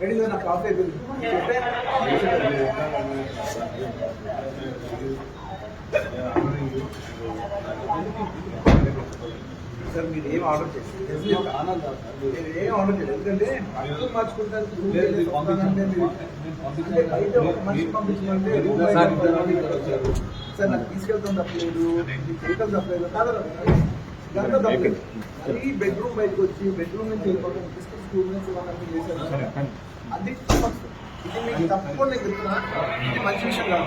Ready நான் coffee எடுத்து sir మీరు ఏం ఆర్డర్ చేస్తారు మీరు ఏం ఆర్డర్ చేయలేదు. ఎందుకంటే అర్థం మార్చుకుంటారు లేదు, మీరు పంపించండి. అంటే మీరు- అంటే బయట ఒక మనిషి బయట సార్, నాకు తీసుకెళ్తాం తప్పలేదు. చేయటం తప్పలేదు. కాదు ఇదంతా తప్పలేదు. అది బెడ్రూమ్ బయటకు వచ్చి బెడ్రూమ్ నుంచి వెళ్ళిపోతాం. తీసుకుని స్కూల్ నుంచి వాళ్ళకి చేశారు. అది తప్పు. ఇది మీకు తప్పకుండా నేను చెప్తున్నా ఇది మంచి విషయం కాదు.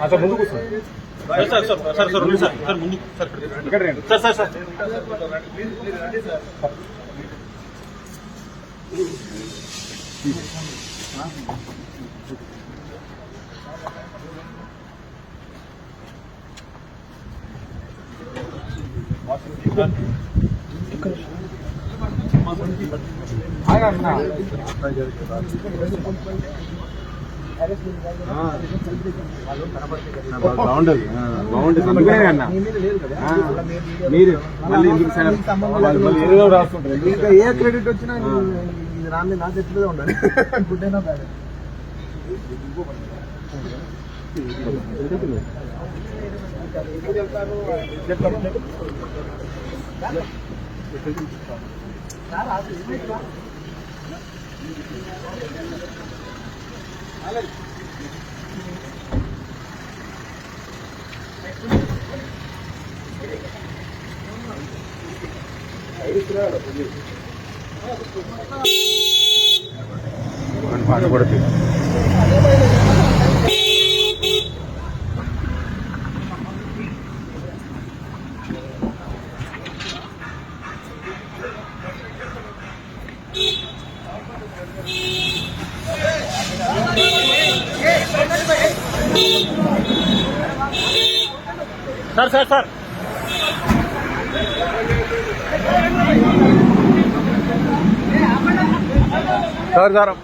అసలు ముందుకు వస్తుంది సార్ సార్ సార్ సార్ ఉంది సార్ సార్ ముందు సార్ ఇక్కడ రండి. Sir sir sir ఆగన్నా. బాగుండదు ఆ, బాగుండదు అందుకనే అన్న. మీరు మళ్ళీ ఎందుకు ఏ క్రెడిట్ వచ్చినా ఇది నా మీద నా చేతిలో ఉండాలి. గుడ్ అయినా బ్యాడ్ பாட்டு கொடுத்து Hey! Sir sir sir. Sir sir.